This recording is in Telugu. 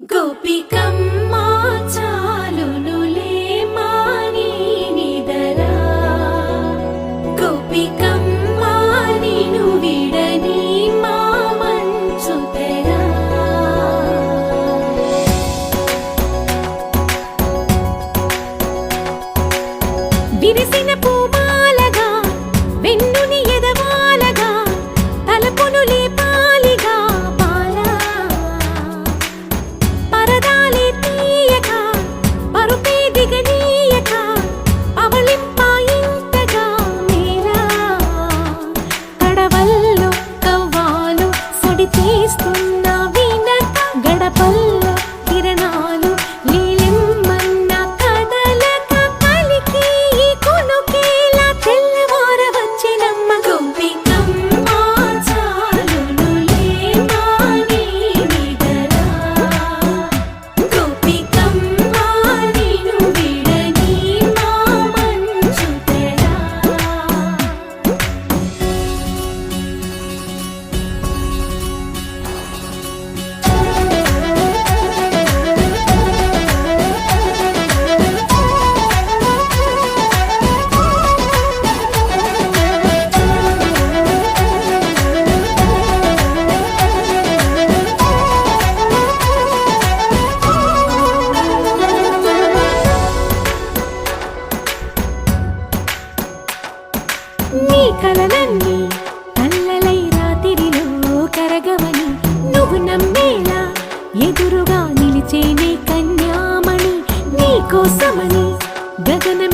గోపికమ్మా చాలునులే మాని నిదరా. గోపికమ్మా నిను విడని మా మంచు తెరా. విరిసిన నీ కలలన్నీ కల్లలై రాతిరిలో కరగవని నువ్వు నమ్మేలా ఎదురుగా నిలిచేనే కన్యామణి నీ కోసమని గగనమే